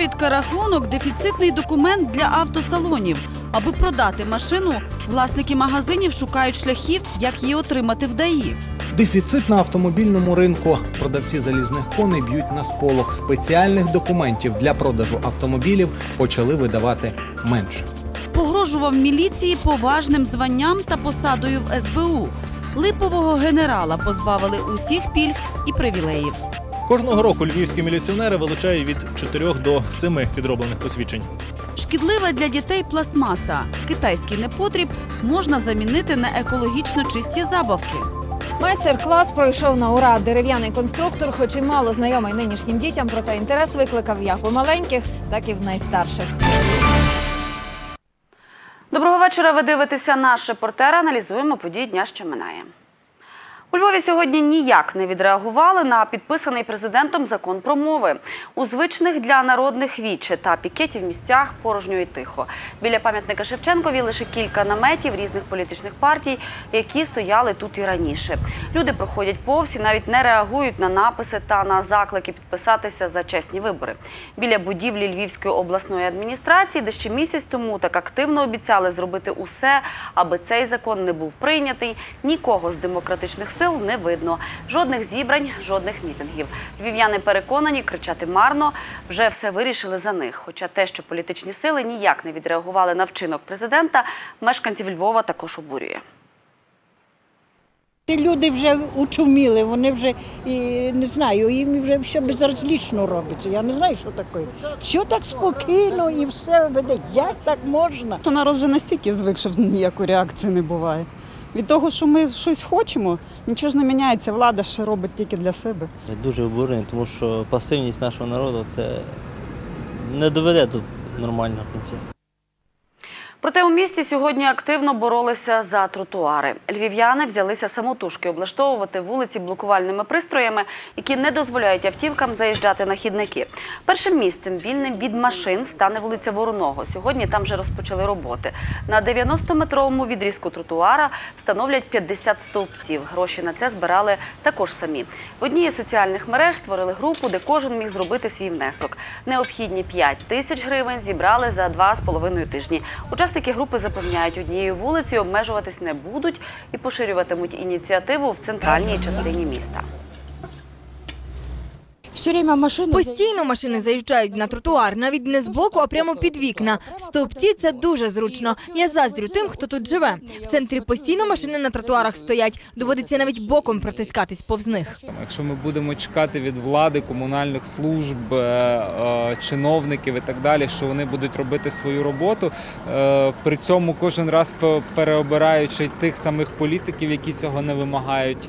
Довідка рахунок дефіцитний документ для автосалонів. Аби продати машину, власники магазинів шукають шляхів, як її отримати в ДАІ. Дефіцит на автомобільному ринку. Продавці залізних коней б'ють на сполох. Спеціальних документів для продажу автомобілів почали видавати менше. Погрожував міліції поважним званням та посадою в СБУ. Липового генерала позбавили усіх пільг і привілеїв. Кожного року львівські міліціонери вилучають від 4 до 7 підроблених посвідчень. Шкідлива для дітей пластмаса. Китайський непотріб можна замінити на екологічно чисті забавки. Майстер-клас пройшов на ура. Дерев'яний конструктор, хоч і мало знайомий нинішнім дітям, проте інтерес викликав як у маленьких, так і в найстарших. Доброго вечора. Ви дивитеся наш репортер. Аналізуємо події дня, що минає. У Львові сьогодні ніяк не відреагували на підписаний президентом закон про мови. У звичних для народних віче та пікетів місцях порожньо і тихо. Біля пам'ятника Шевченкові лише кілька наметів різних політичних партій, які стояли тут і раніше. Люди проходять повз і навіть не реагують на написи та на заклики підписатися за чесні вибори. Біля будівлі Львівської обласної адміністрації, де ще місяць тому так активно обіцяли зробити усе, аби цей закон не був прийнятий. Нікого з демократичних сил не видно. Жодних зібрань, жодних мітингів. Львів'яни переконані, кричати марно, вже все вирішили за них. Хоча те, що політичні сили ніяк не відреагували на вчинок президента, мешканців Львова також обурює. Люди вже учуміли, вони вже і, не знаю, їм вже все безразлічно робиться. Я не знаю, що таке. Все так спокійно і все веде. Як так можна? народ вже настільки звик, що ніякої реакції не буває. Від того, що ми щось хочемо, нічого ж не міняється. Влада ще робить тільки для себе. Я дуже обурений, тому що пасивність нашого народу це не доведе до нормального кінця. Проте у місті сьогодні активно боролися за тротуари. Львів'яни взялися самотужки облаштовувати вулиці блокувальними пристроями, які не дозволяють автівкам заїжджати на хідники. Першим місцем вільним від машин стане вулиця Вороного. Сьогодні там вже розпочали роботи. На 90-метровому відрізку тротуара встановлять 50 стовпців. Гроші на це збирали також самі. В одній із соціальних мереж створили групу, де кожен міг зробити свій внесок. Необхідні 5 тисяч гривень зібрали за 2,5 тижні. Учасники групи запевняють, однією вулицею обмежуватись не будуть і поширюватимуть ініціативу в центральній частині міста. Все время машини постійно машини заїжджають на тротуар, навіть не збоку, а прямо під вікна. Стовпці це дуже зручно. Я заздрю тим, хто тут живе. В центрі постійно машини на тротуарах стоять. Доводиться навіть боком протискатись повз них. Якщо ми будемо чекати від влади, комунальних служб, е, е, чиновників і так далі, що вони будуть робити свою роботу, е, при цьому кожен раз пе- переобираючи тих самих політиків, які цього не вимагають.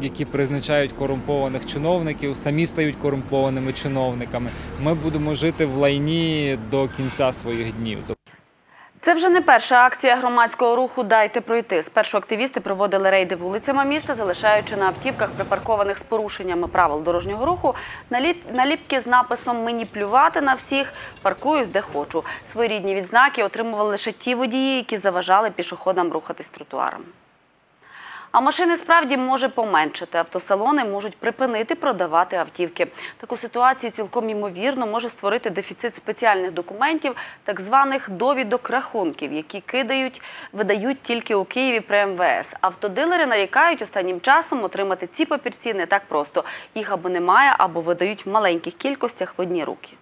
Які призначають корумпованих чиновників, самі стають корумпованими чиновниками. Ми будемо жити в лайні до кінця своїх днів. Це вже не перша акція громадського руху Дайте пройти. Спершу активісти проводили рейди вулицями міста, залишаючи на автівках, припаркованих з порушеннями правил дорожнього руху, наліпки з написом Мені плювати на всіх, паркуюсь де хочу. Своєрідні відзнаки отримували лише ті водії, які заважали пішоходам рухатись тротуаром. А машини справді може поменшити. Автосалони можуть припинити продавати автівки. Таку ситуацію цілком ймовірно може створити дефіцит спеціальних документів, так званих довідок рахунків, які кидають, видають тільки у Києві при МВС. Автодилери нарікають останнім часом отримати ці папірці не так просто. Їх або немає, або видають в маленьких кількостях в одні руки.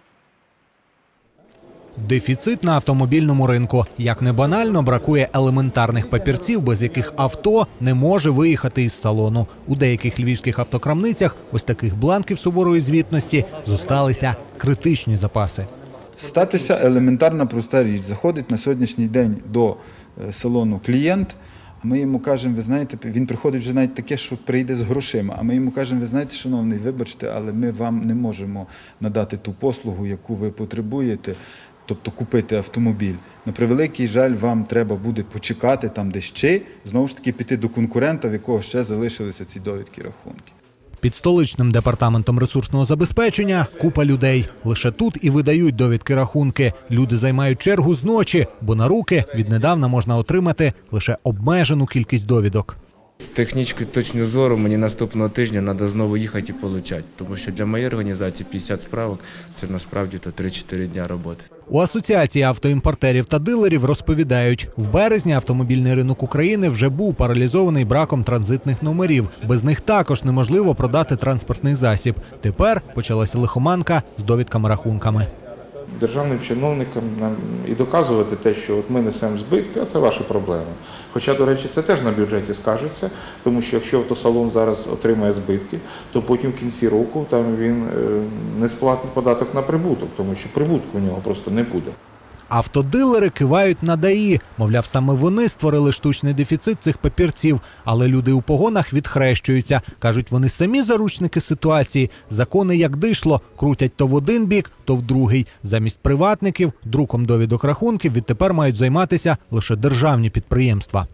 Дефіцит на автомобільному ринку. Як не банально, бракує елементарних папірців, без яких авто не може виїхати із салону. У деяких львівських автокрамницях ось таких бланків суворої звітності зосталися критичні запаси. Статися елементарна проста річ. Заходить на сьогоднішній день до е, салону клієнт, а ми йому кажемо, ви знаєте, він приходить вже навіть таке, що прийде з грошима. А ми йому кажемо, ви знаєте, шановний, вибачте, але ми вам не можемо надати ту послугу, яку ви потребуєте, тобто купити автомобіль. На превеликий жаль, вам треба буде почекати там десь чи знову ж таки піти до конкурента, в якого ще залишилися ці довідки рахунки. Під столичним департаментом ресурсного забезпечення купа людей. Лише тут і видають довідки рахунки. Люди займають чергу зночі, бо на руки віднедавна можна отримати лише обмежену кількість довідок. З технічної точки зору мені наступного тижня треба знову їхати і отримати, тому що для моєї організації 50 справок це насправді то 3-4 дня роботи. У асоціації автоімпортерів та дилерів розповідають, в березні автомобільний ринок України вже був паралізований браком транзитних номерів. Без них також неможливо продати транспортний засіб. Тепер почалася лихоманка з довідками-рахунками. Державним чиновникам нам і доказувати те, що от ми несемо збитки, а це ваші проблеми. Хоча, до речі, це теж на бюджеті скажеться, тому що якщо автосалон зараз отримає збитки, то потім в кінці року там він е, не сплатить податок на прибуток, тому що прибутку у нього просто не буде. Автодилери кивають на ДАІ. Мовляв, саме вони створили штучний дефіцит цих папірців. Але люди у погонах відхрещуються. Кажуть, вони самі заручники ситуації. Закони як дишло, крутять то в один бік, то в другий. Замість приватників друком довідок рахунків відтепер мають займатися лише державні підприємства.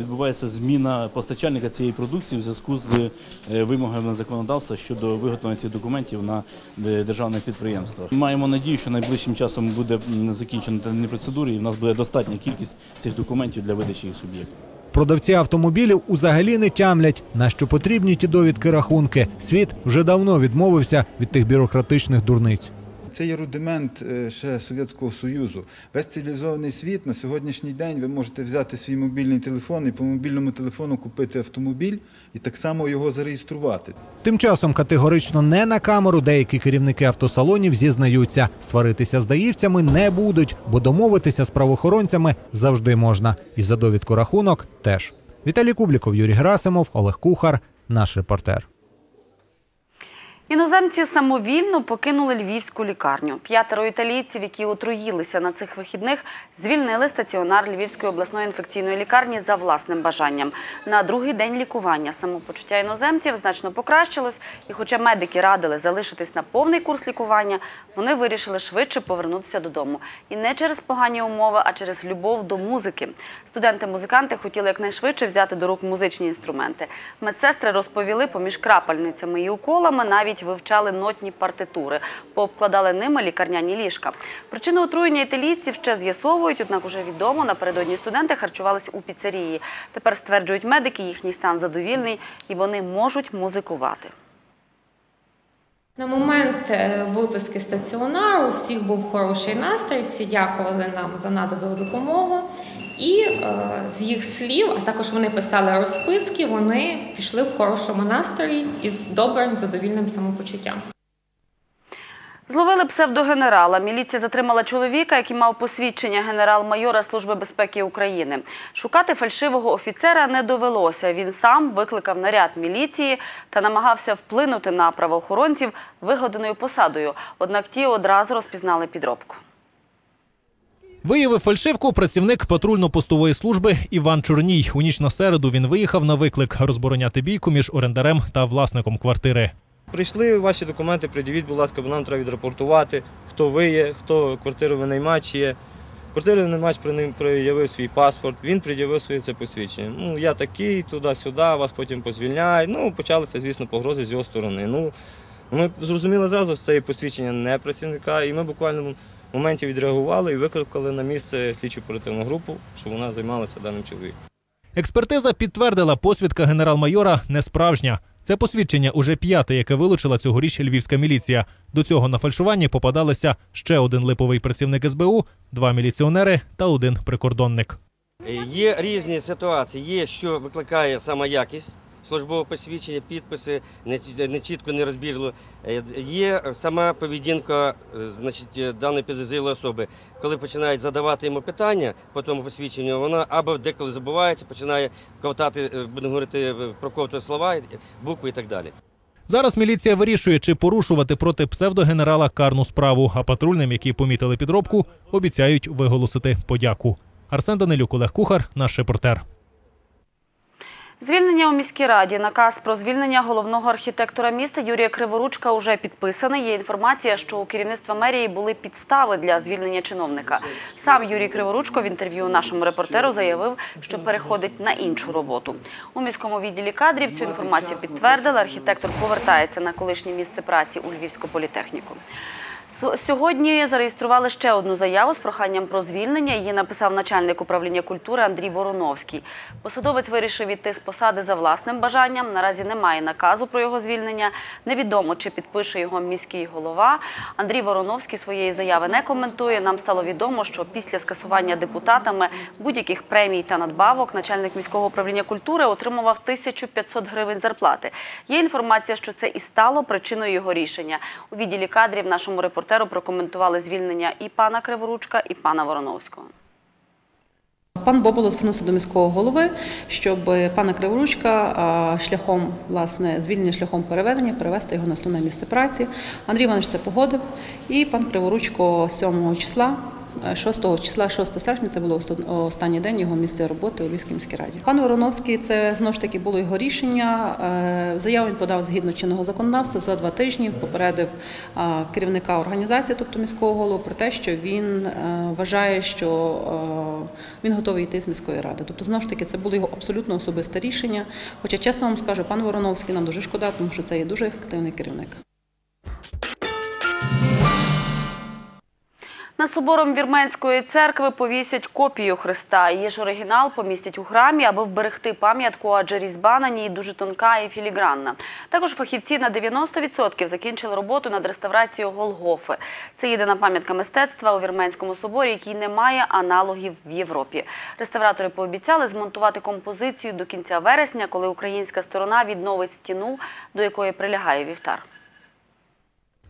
Відбувається зміна постачальника цієї продукції в зв'язку з е, вимогами законодавства щодо виготовлення цих документів на е, державних підприємствах. Маємо надію, що найближчим часом буде закінчена тендерні процедури, і в нас буде достатня кількість цих документів для видачі їх суб'єктів. Продавці автомобілів узагалі не тямлять, на що потрібні ті довідки рахунки. Світ вже давно відмовився від тих бюрократичних дурниць. Це є рудимент е, ще Совєтського Союзу. Весь цивілізований світ на сьогоднішній день ви можете взяти свій мобільний телефон і по мобільному телефону купити автомобіль і так само його зареєструвати. Тим часом категорично не на камеру деякі керівники автосалонів зізнаються, сваритися з даївцями не будуть, бо домовитися з правоохоронцями завжди можна. І за довідку рахунок теж. Віталій Кубліков, Юрій Герасимов, Олег Кухар, наш репортер. Іноземці самовільно покинули львівську лікарню. П'ятеро італійців, які отруїлися на цих вихідних, звільнили стаціонар Львівської обласної інфекційної лікарні за власним бажанням. На другий день лікування самопочуття іноземців значно покращилось, і хоча медики радили залишитись на повний курс лікування, вони вирішили швидше повернутися додому. І не через погані умови, а через любов до музики. Студенти-музиканти хотіли якнайшвидше взяти до рук музичні інструменти. Медсестри розповіли, поміж крапельницями і уколами навіть вивчали нотні партитури, пообкладали ними лікарняні ліжка. Причину отруєння італійців ще з'ясовують, однак уже відомо, напередодні студенти харчувались у піцерії. Тепер стверджують медики, їхній стан задовільний і вони можуть музикувати. На момент е, виписки стаціонару у всіх був хороший настрій, всі дякували нам за надану допомогу. І е, з їх слів, а також вони писали розписки, вони пішли в хорошому настрої і з добрим задовільним самопочуттям. Зловили псевдогенерала. Міліція затримала чоловіка, який мав посвідчення генерал-майора Служби безпеки України. Шукати фальшивого офіцера не довелося. Він сам викликав наряд міліції та намагався вплинути на правоохоронців вигаданою посадою. Однак ті одразу розпізнали підробку. Виявив фальшивку працівник патрульно-постової служби Іван Чорній. У ніч на середу він виїхав на виклик розбороняти бійку між орендарем та власником квартири. Прийшли ваші документи, придивіть, будь ласка, бо нам треба відрапортувати, хто ви є, хто квартиру винаймач є. Квартиру винаймач проявив свій паспорт, він пред'явив своє це посвідчення. Ну, я такий, туди-сюди, вас потім позвільняють. Ну, почалися, звісно, погрози з його сторони. Ну, ми зрозуміли зразу, що це посвідчення не працівника, і ми буквально в моменті відреагували і викликали на місце слідчу оперативну групу, щоб вона займалася даним чоловіком. Експертиза підтвердила, посвідка генерал-майора не справжня. Це посвідчення уже п'яте, яке вилучила цьогоріч львівська міліція. До цього на фальшуванні попадалися ще один липовий працівник СБУ, два міліціонери та один прикордонник. Є різні ситуації. Є, що викликає саме якість службового посвідчення, підписи не, чітко, не розбірливо. Е, Є сама поведінка е, значить, даної підозрілої особи. Коли починають задавати йому питання по тому посвідченню, вона або деколи забувається, починає ковтати, е, будемо говорити, проковтувати слова, букви і так далі. Зараз міліція вирішує, чи порушувати проти псевдогенерала карну справу, а патрульним, які помітили підробку, обіцяють виголосити подяку. Арсен Данилюк, Олег Кухар, наш репортер. Звільнення у міській раді. Наказ про звільнення головного архітектора міста Юрія Криворучка уже підписаний. Є інформація, що у керівництва мерії були підстави для звільнення чиновника. Сам Юрій Криворучко в інтерв'ю нашому репортеру заявив, що переходить на іншу роботу. У міському відділі кадрів цю інформацію підтвердили. Архітектор повертається на колишнє місце праці у Львівську політехніку. Сьогодні зареєстрували ще одну заяву з проханням про звільнення. Її написав начальник управління культури Андрій Вороновський. Посадовець вирішив іти з посади за власним бажанням. Наразі немає наказу про його звільнення. Невідомо, чи підпише його міський голова. Андрій Вороновський своєї заяви не коментує. Нам стало відомо, що після скасування депутатами будь-яких премій та надбавок начальник міського управління культури отримував 1500 гривень зарплати. Є інформація, що це і стало причиною його рішення. У відділі кадрів нашому репортеру прокоментували звільнення і пана Криворучка, і пана Вороновського. Пан Боболо звернувся до міського голови, щоб пана Криворучка шляхом власне звільнення шляхом переведення перевести його на основне місце праці. Андрій Іванович це погодив, і пан Криворучко 7 числа. Е, 6 числа, 6 серпня, це було останній день його місця роботи у Львівській міській раді. Пан Вороновський, це знову ж таки було його рішення. Е, Заяву він подав згідно чинного законодавства за два тижні. Попередив керівника організації, тобто міського голову, про те, що він е, вважає, що е, він готовий йти з міської ради. Тобто, знову ж таки, це було його абсолютно особисте рішення. Хоча, чесно вам скажу, пан Вороновський нам дуже шкода, тому що це є дуже ефективний керівник. Над собором Вірменської церкви повісять копію Христа. Її ж оригінал помістять у храмі, аби вберегти пам'ятку, адже різьба на ній дуже тонка і філігранна. Також фахівці на 90% закінчили роботу над реставрацією Голгофи. Це єдина пам'ятка мистецтва у Вірменському соборі, який не має аналогів в Європі. Реставратори пообіцяли змонтувати композицію до кінця вересня, коли українська сторона відновить стіну, до якої прилягає вівтар.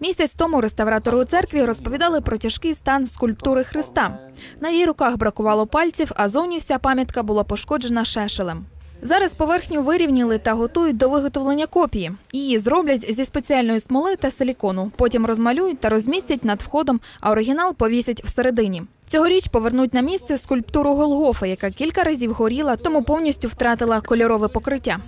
Місяць тому реставратори у церкві розповідали про тяжкий стан скульптури Христа. На її руках бракувало пальців, а зовні вся пам'ятка була пошкоджена шешелем. Зараз поверхню вирівняли та готують до виготовлення копії. Її зроблять зі спеціальної смоли та силікону. Потім розмалюють та розмістять над входом, а оригінал повісять всередині. Цьогоріч повернуть на місце скульптуру Голгофи, яка кілька разів горіла, тому повністю втратила кольорове покриття.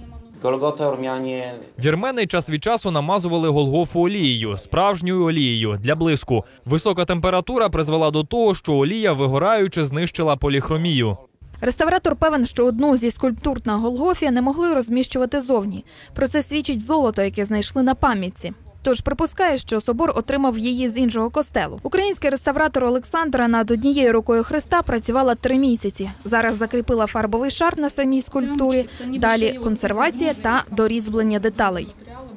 Вірмени час від часу намазували Голгофу олією, справжньою олією для блиску. Висока температура призвела до того, що олія, вигораючи, знищила поліхромію. Реставратор певен, що одну зі скульптур на Голгофі не могли розміщувати зовні. Про це свідчить золото, яке знайшли на пам'ятці. Тож припускає, що собор отримав її з іншого костелу. Український реставратор Олександра над однією рукою Христа працювала три місяці. Зараз закріпила фарбовий шар на самій скульптурі. Далі консервація та дорізблення деталей.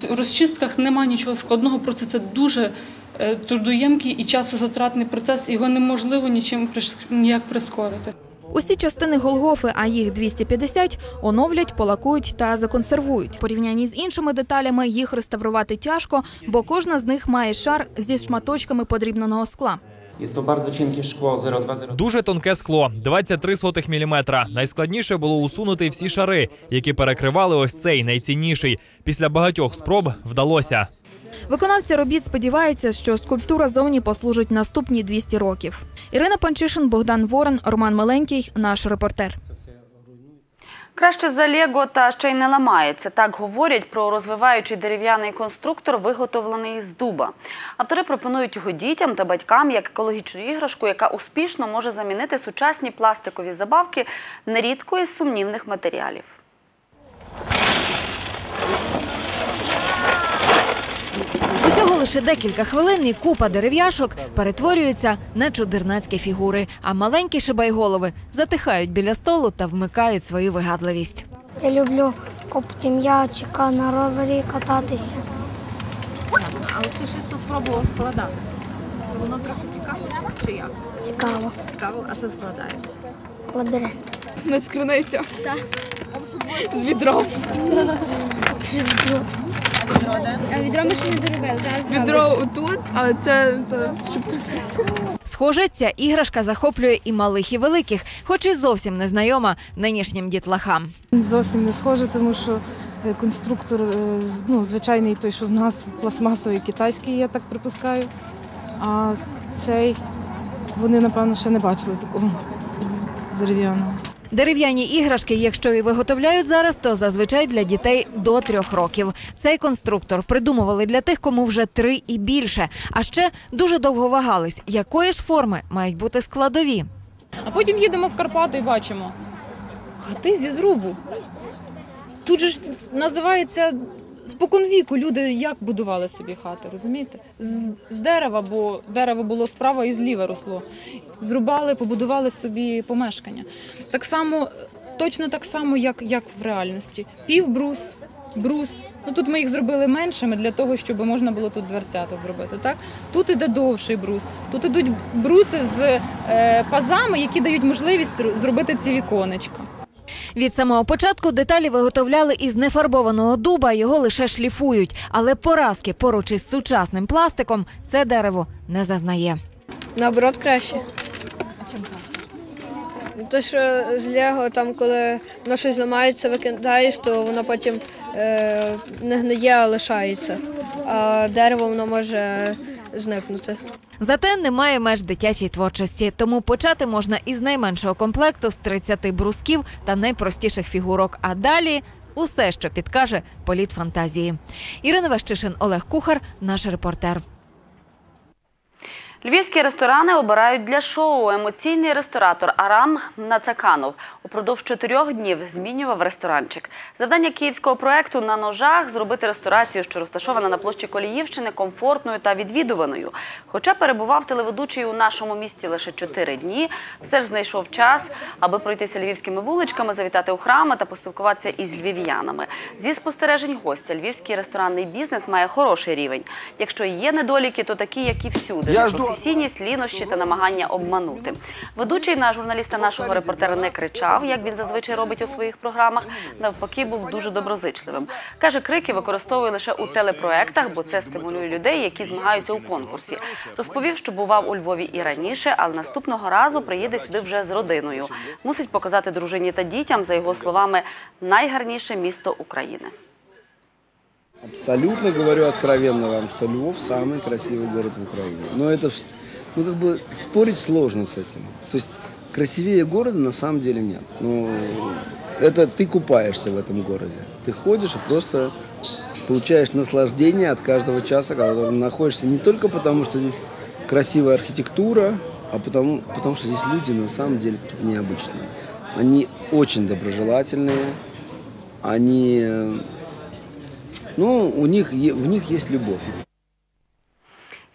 У розчистках немає нічого складного, просто це дуже е, трудоємкий і часозатратний процес, його неможливо нічим ніяк прискорити. Усі частини Голгофи, а їх 250, оновлять, полакують та законсервують. Порівнянні з іншими деталями їх реставрувати тяжко, бо кожна з них має шар зі шматочками подрібненого скла. Jest to bardzo cienkie szkło 0,2 Дуже тонке скло 23 сотих міліметра. Найскладніше було усунути всі шари, які перекривали ось цей найцінніший. Після багатьох спроб вдалося. Виконавці робіт сподіваються, що скульптура зовні послужить наступні 200 років. Ірина Панчишин, Богдан Ворон, Роман Миленький, наш репортер. Краще за Лего та ще й не ламається. Так говорять про розвиваючий дерев'яний конструктор, виготовлений з дуба. Автори пропонують його дітям та батькам як екологічну іграшку, яка успішно може замінити сучасні пластикові забавки нерідко із сумнівних матеріалів. Усього лише декілька хвилин і купа дерев'яшок перетворюються на чудернацькі фігури, а маленькі шибайголови затихають біля столу та вмикають свою вигадливість. Я люблю копати м'ячика на ровері кататися. Але ти щось тут пробував складати. То воно трохи цікаво чи як? Цікаво. Цікаво, а що складаєш? Лабіринт. Не з криницю. Так. З відром. Відро, А відро ми ще не доробили. Відро отут, а це щоб Схоже, ця іграшка захоплює і малих, і великих, хоч і зовсім не знайома нинішнім дітлахам. Зовсім не схоже, тому що е, конструктор е, з- ну, звичайний той, що в нас пластмасовий китайський, я так припускаю. А цей вони, напевно, ще не бачили такого дерев'яного. Дерев'яні іграшки, якщо і виготовляють зараз, то зазвичай для дітей до трьох років. Цей конструктор придумували для тих, кому вже три і більше. А ще дуже довго вагались, якої ж форми мають бути складові. А потім їдемо в Карпати і бачимо хати зі зрубу. Тут же ж називається споконвіку люди як будували собі хати, розумієте? З, з дерева, бо дерево було справа і зліва росло. Зрубали, побудували собі помешкання. Так само, точно так само, як, як в реальності. Півбрус, брус. Ну тут ми їх зробили меншими для того, щоб можна було тут дверцята зробити. Так? Тут іде довший брус. Тут ідуть бруси з е, пазами, які дають можливість зробити ці віконечка. Від самого початку деталі виготовляли із нефарбованого дуба, його лише шліфують. Але поразки поруч із сучасним пластиком це дерево не зазнає. Наоборот, краще. А Те, що з Лего, там, коли воно щось зламається, викидаєш, то воно потім е, не гниє, а лишається. А дерево воно може зникнути. Зате немає меж дитячій творчості, тому почати можна із найменшого комплекту з 30 брусків та найпростіших фігурок. А далі усе, що підкаже політ фантазії. Ірина Вещишин, Олег Кухар, наш репортер. Львівські ресторани обирають для шоу. Емоційний ресторатор Арам Нацаканов упродовж чотирьох днів змінював ресторанчик. Завдання київського проекту на ножах зробити ресторацію, що розташована на площі Коліївщини, комфортною та відвідуваною. Хоча перебував телеведучий у нашому місті лише чотири дні, все ж знайшов час, аби пройтися львівськими вуличками, завітати у храми та поспілкуватися із львів'янами. Зі спостережень гостя, львівський ресторанний бізнес має хороший рівень. Якщо є недоліки, то такі, як і всюди. Я жду- Професійність, лінощі та намагання обманути. Ведучий на журналіста нашого репортера не кричав, як він зазвичай робить у своїх програмах. Навпаки, був дуже доброзичливим. Каже, крики використовує лише у телепроектах, бо це стимулює людей, які змагаються у конкурсі. Розповів, що бував у Львові і раніше, але наступного разу приїде сюди вже з родиною. Мусить показати дружині та дітям, за його словами, найгарніше місто України. Абсолютно говорю откровенно вам, что Львов самый красивый город в Украине. Но это, ну как бы спорить сложно с этим. То есть красивее города на самом деле нет. Но это ты купаешься в этом городе. Ты ходишь и просто получаешь наслаждение от каждого часа, когда ты находишься не только потому, что здесь красивая архитектура, а потому, потому что здесь люди на самом деле необычные. Они очень доброжелательные, они э, ну, у них, є- в них є любов.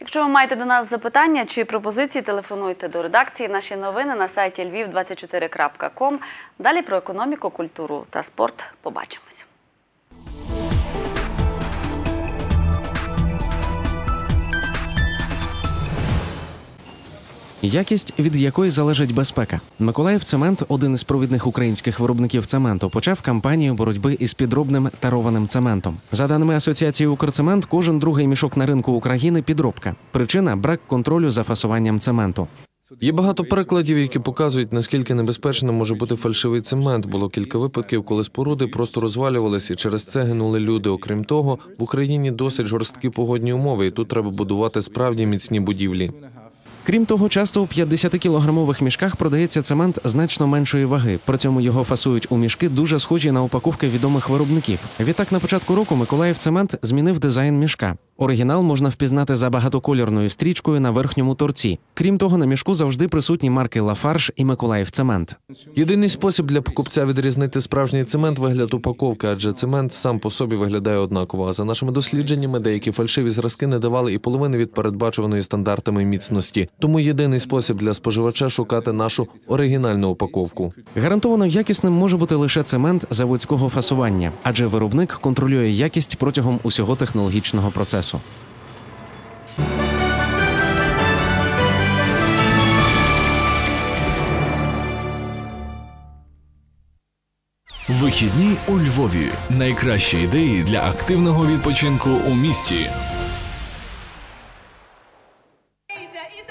Якщо ви маєте до нас запитання чи пропозиції, телефонуйте до редакції. Наші новини на сайті lviv24.com. Далі про економіку, культуру та спорт. Побачимось. Якість, від якої залежить безпека. Миколаїв Цемент, один із провідних українських виробників цементу, почав кампанію боротьби із підробним тарованим цементом. За даними Асоціації Укрцемент, кожен другий мішок на ринку України підробка. Причина брак контролю за фасуванням цементу. Є багато прикладів, які показують, наскільки небезпечним може бути фальшивий цемент. Було кілька випадків, коли споруди просто розвалювалися, і через це гинули люди. Окрім того, в Україні досить жорсткі погодні умови, і тут треба будувати справді міцні будівлі. Крім того, часто у 50-кілограмових мішках продається цемент значно меншої ваги. При цьому його фасують у мішки, дуже схожі на упаковки відомих виробників. Відтак, на початку року Миколаїв Цемент змінив дизайн мішка. Оригінал можна впізнати за багатокольорною стрічкою на верхньому торці. Крім того, на мішку завжди присутні марки Лафарш і Миколаїв Цемент. Єдиний спосіб для покупця відрізнити справжній цемент вигляд упаковки, адже цемент сам по собі виглядає однаково. А за нашими дослідженнями, деякі фальшиві зразки не давали і половини від передбачуваної стандартами міцності. Тому єдиний спосіб для споживача шукати нашу оригінальну упаковку. Гарантовано якісним може бути лише цемент заводського фасування, адже виробник контролює якість протягом усього технологічного процесу. Вихідні у Львові. Найкращі ідеї для активного відпочинку у місті.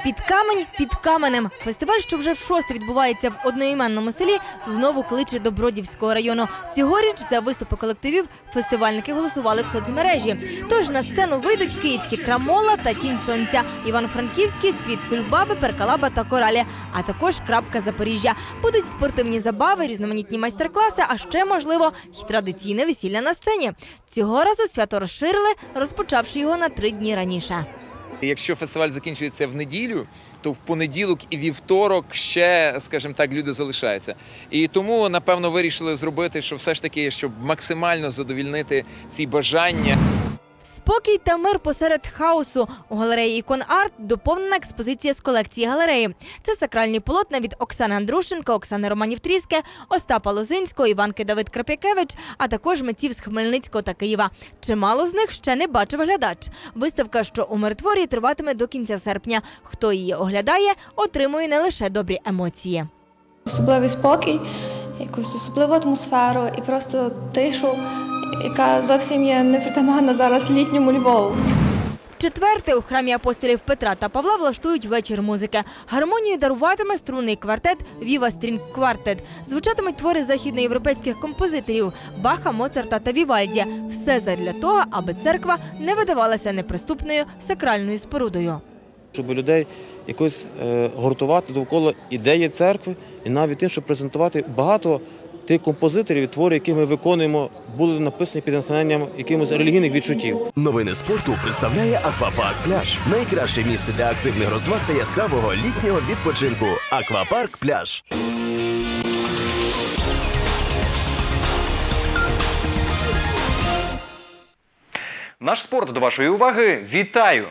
Під камень під каменем. Фестиваль, що вже в шосте відбувається в одноіменному селі, знову кличе до Бродівського району. Цьогоріч за виступи колективів фестивальники голосували в соцмережі. Тож на сцену вийдуть київські крамола та тінь сонця, івано-франківські цвіт кульбаби, перкалаба та коралі, а також крапка Запоріжжя. Будуть спортивні забави, різноманітні майстер-класи, а ще можливо й традиційне весілля на сцені. Цього разу свято розширили, розпочавши його на три дні раніше. Якщо фестиваль закінчується в неділю, то в понеділок і вівторок ще, скажімо так, люди залишаються. І тому, напевно, вирішили зробити, що все ж таки, щоб максимально задовільнити ці бажання. Спокій та мир посеред хаосу. У галереї Ікон Арт доповнена експозиція з колекції галереї. Це сакральні полотна від Оксани Андрущенко, Оксани Романів Тріске, Остапа Лозинського, Іванки Давид Крапякевич, а також митців з Хмельницького та Києва. Чимало з них ще не бачив глядач. Виставка, що у миротворі, триватиме до кінця серпня. Хто її оглядає, отримує не лише добрі емоції. особливий спокій, якусь особливу атмосферу і просто тишу, яка зовсім є непритаманна зараз літньому Львову. Четверте у храмі апостолів Петра та Павла влаштують вечір музики. Гармонію даруватиме струнний квартет Віва Стрінг Квартет. Звучатимуть твори західноєвропейських композиторів Баха, Моцарта та Вівальді. Все задля того, аби церква не видавалася неприступною сакральною спорудою. щоб людей якось е, гуртувати довкола ідеї церкви, і навіть тим, щоб презентувати багато тих композиторів, і твори, які ми виконуємо, були написані під натхненням якимось релігійних відчуттів. Новини спорту представляє Аквапарк Пляж. Найкраще місце для активних розваг та яскравого літнього відпочинку. Аквапарк Пляж. Наш спорт до вашої уваги. Вітаю!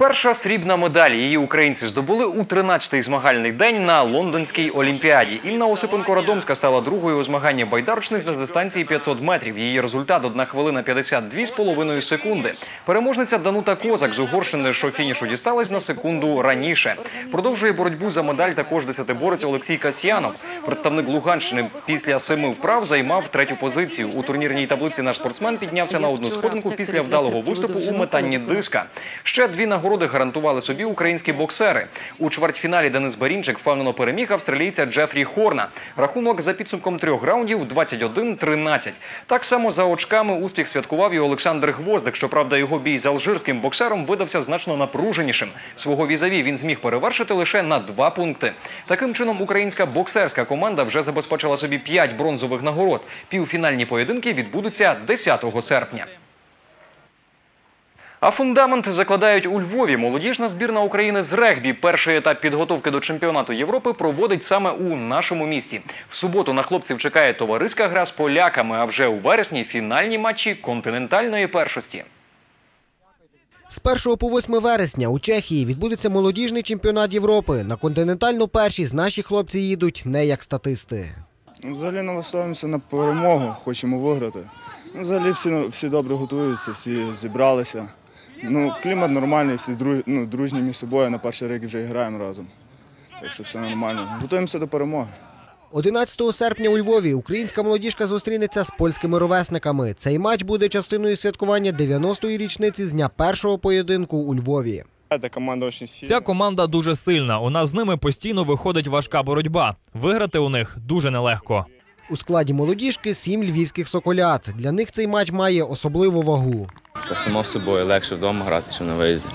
Перша срібна медаль її українці здобули у 13-й змагальний день на Лондонській олімпіаді. Інна Осипенко Радомська стала другою у змаганні байдарочниць на дистанції 500 метрів. Її результат 1 хвилина 52,5 секунди. Переможниця Данута Козак з Угорщини, що фінішу дісталась на секунду раніше. Продовжує боротьбу за медаль також десятиборець Олексій Касьянов. Представник Луганщини після семи вправ займав третю позицію. У турнірній таблиці наш спортсмен піднявся на одну сходинку після вдалого виступу у метанні диска. Ще дві нагороди гарантували собі українські боксери. У чвертьфіналі Денис Барінчик впевнено переміг австралійця Джефрі Хорна. Рахунок за підсумком трьох раундів 21-13. Так само за очками успіх святкував і Олександр Гвоздик. Щоправда, його бій з алжирським боксером видався значно напруженішим. Свого візаві він зміг перевершити лише на два пункти. Таким чином, українська боксерська команда вже забезпечила собі п'ять бронзових нагород. Півфінальні поєдинки відбудуться 10 серпня. А фундамент закладають у Львові. Молодіжна збірна України з регбі. Перший етап підготовки до чемпіонату Європи проводить саме у нашому місті. В суботу на хлопців чекає товариська гра з поляками. А вже у вересні фінальні матчі континентальної першості. З 1 по 8 вересня у Чехії відбудеться молодіжний чемпіонат Європи. На континентальну першість наші хлопці їдуть не як статисти. Ну, Взагалі налаштовуємося на перемогу, хочемо виграти. Ну, взагалі всі, всі добре готуються, всі зібралися. Ну, клімат нормальний, всі ну, дружні між собою, на перший рік вже граємо разом. Так що все нормально. Готуємося до перемоги. 11 серпня у Львові українська молодіжка зустрінеться з польськими ровесниками. Цей матч буде частиною святкування 90-ї річниці з дня першого поєдинку у Львові. Ця команда дуже сильна. У нас з ними постійно виходить важка боротьба. Виграти у них дуже нелегко. У складі молодіжки сім львівських соколят. Для них цей матч має особливу вагу. Та само собою легше вдома грати, чи на виїзді.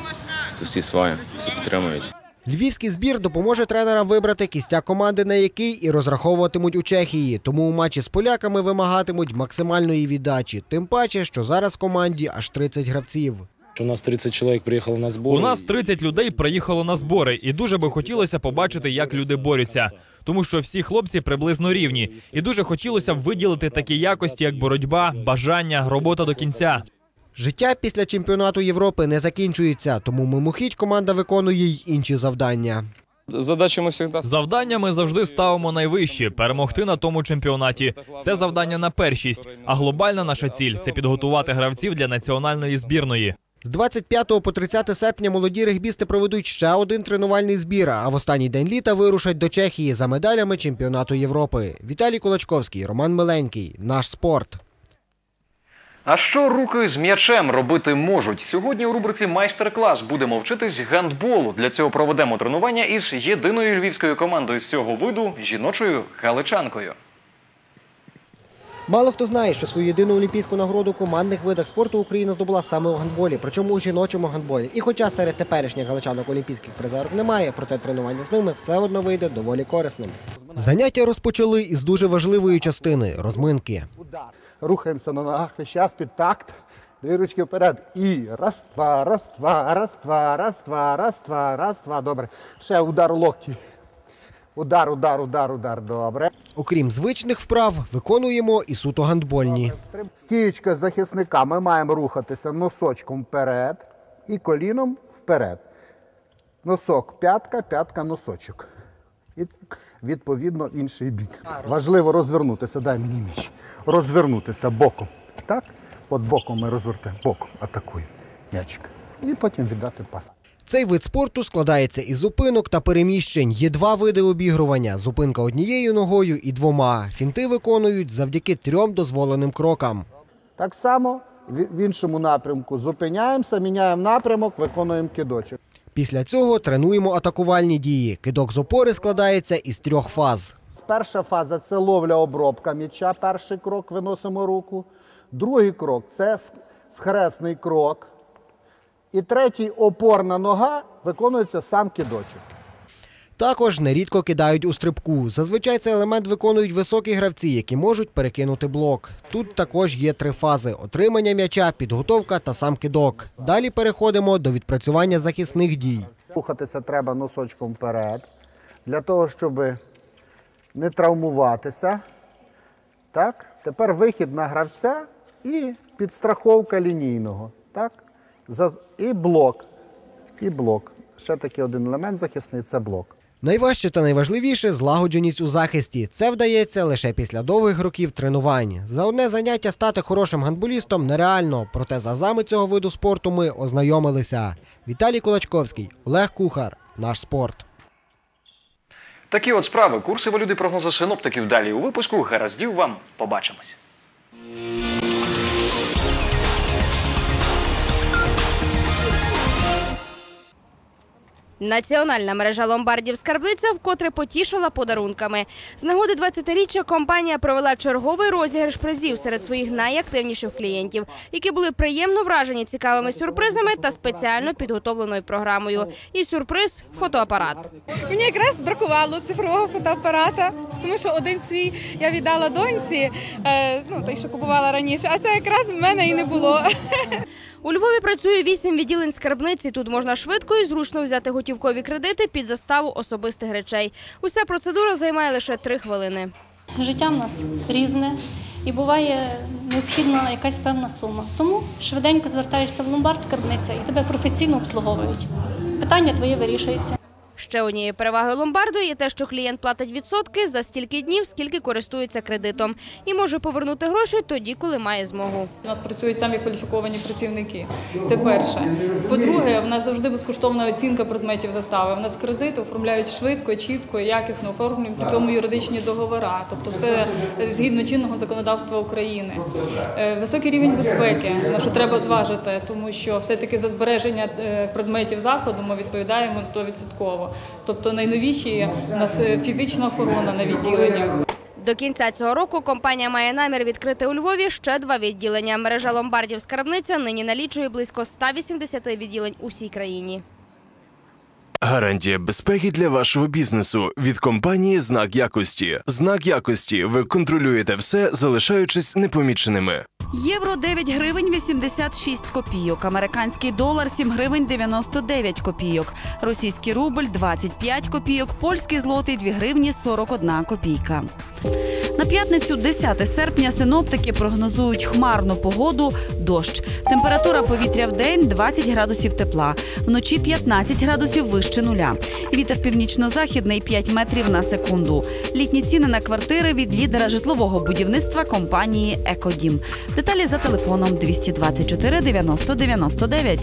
Тут всі свої, всі підтримують. Львівський збір допоможе тренерам вибрати кістяк команди, на який і розраховуватимуть у Чехії. Тому у матчі з поляками вимагатимуть максимальної віддачі. Тим паче, що зараз в команді аж 30 гравців. У нас 30 чоловік приїхало на збори. У нас 30 людей приїхало на збори, і дуже би хотілося побачити, як люди борються. Тому що всі хлопці приблизно рівні, і дуже хотілося б виділити такі якості, як боротьба, бажання, робота до кінця. Життя після чемпіонату Європи не закінчується, тому мимохідь команда виконує й інші завдання. Задачі ми завжди завдання ми завжди ставимо найвищі перемогти на тому чемпіонаті. Це завдання на першість. А глобальна наша ціль це підготувати гравців для національної збірної. З 25 по 30 серпня молоді регбісти проведуть ще один тренувальний збір, а в останній день літа вирушать до Чехії за медалями чемпіонату Європи. Віталій Кулачковський, Роман Миленький. Наш спорт. А що руки з м'ячем робити можуть? Сьогодні у рубриці майстер-клас будемо вчитись гандболу. Для цього проведемо тренування із єдиною львівською командою з цього виду жіночою галичанкою. Мало хто знає, що свою єдину олімпійську нагороду у командних видах спорту Україна здобула саме у гандболі, причому у жіночому гандболі. І хоча серед теперішніх галичанок олімпійських призерів немає, проте тренування з ними все одно вийде доволі корисним. Заняття розпочали із дуже важливої частини розминки. Рухаємося на ногах весь час під такт. Дві ручки вперед. І раз, два, раз, два, раз, два, раз, два, раз, два, раз, два. Добре. Ще удар у локті. Удар, удар, удар, удар. Добре. Окрім звичних вправ, виконуємо і суто гандбольні. Стіючка захисника. Ми маємо рухатися носочком вперед і коліном вперед. Носок, п'ятка, п'ятка, носочок. І відповідно інший бік. Важливо розвернутися. Дай мені міч. Розвернутися боком. Так? От боком ми розвертаємо. Боком атакуємо. М'ячик. І потім віддати пас. Цей вид спорту складається із зупинок та переміщень. Є два види обігрування: зупинка однією ногою і двома. Фінти виконують завдяки трьом дозволеним крокам. Так само в іншому напрямку зупиняємося, міняємо напрямок, виконуємо кидочок. Після цього тренуємо атакувальні дії. Кидок з опори складається із трьох фаз. Перша фаза це ловля обробка м'яча. Перший крок виносимо руку. Другий крок це схресний крок. І третій опорна нога виконується сам кидочок. Також нерідко кидають у стрибку. Зазвичай цей елемент виконують високі гравці, які можуть перекинути блок. Тут також є три фази: отримання м'яча, підготовка та сам кидок. Далі переходимо до відпрацювання захисних дій. Рухатися треба носочком вперед, для того, щоб не травмуватися. Так? Тепер вихід на гравця і підстраховка лінійного. Так? І блок. І блок. Ще такий один елемент захисний це блок. Найважче та найважливіше злагодженість у захисті. Це вдається лише після довгих років тренувань. За одне заняття стати хорошим гандболістом нереально, проте за азами цього виду спорту ми ознайомилися. Віталій Кулачковський, Олег Кухар, наш спорт. Такі от справи. Курси валюти прогнози синоптиків далі у випуску. Гараздів вам. Побачимось. Національна мережа ломбардів скарбниця вкотре потішила подарунками. З нагоди 20-річчя компанія провела черговий розіграш призів серед своїх найактивніших клієнтів, які були приємно вражені цікавими сюрпризами та спеціально підготовленою програмою. І сюрприз фотоапарат. Мені якраз бракувало цифрового фотоапарата, тому що один свій я віддала доньці, е, ну той, що купувала раніше, а це якраз в мене і не було. У Львові працює вісім відділень скарбниці. Тут можна швидко і зручно взяти готівкові кредити під заставу особистих речей. Уся процедура займає лише три хвилини. Життя в нас різне і буває необхідна якась певна сума. Тому швиденько звертаєшся в ломбард скарбниця і тебе професійно обслуговують. Питання твоє вирішується. Ще однією перевагою ломбарду є те, що клієнт платить відсотки за стільки днів, скільки користується кредитом, і може повернути гроші тоді, коли має змогу. У нас працюють самі кваліфіковані працівники. Це перше. По-друге, в нас завжди безкоштовна оцінка предметів застави. В нас кредити оформляють швидко, чітко, якісно, оформлюють при цьому юридичні договори. Тобто все згідно чинного законодавства України. Е, Високий рівень безпеки, на що треба зважити, тому що все-таки за збереження е, предметів закладу ми відповідаємо 100%. Тобто найновіші у нас е, фізична охорона на відділеннях. До кінця цього року компанія має намір відкрити у Львові ще два відділення. Мережа ломбардів скарбниця нині налічує близько 180 відділень усій країні. Гарантія безпеки для вашого бізнесу від компанії Знак якості. Знак якості. Ви контролюєте все, залишаючись непоміченими. Євро 9 гривень 86 копійок, американський долар 7 гривень 99 копійок, російський рубль 25 копійок, польський злотий 2 гривні 41 копійка. На п'ятницю, 10 серпня, синоптики прогнозують хмарну погоду, дощ. Температура повітря в день 20 градусів тепла, вночі 15 градусів вище нуля. Вітер північно-західний 5 метрів на секунду. Літні ціни на квартири від лідера житлового будівництва компанії Екодім. Деталі за телефоном 224 90 99.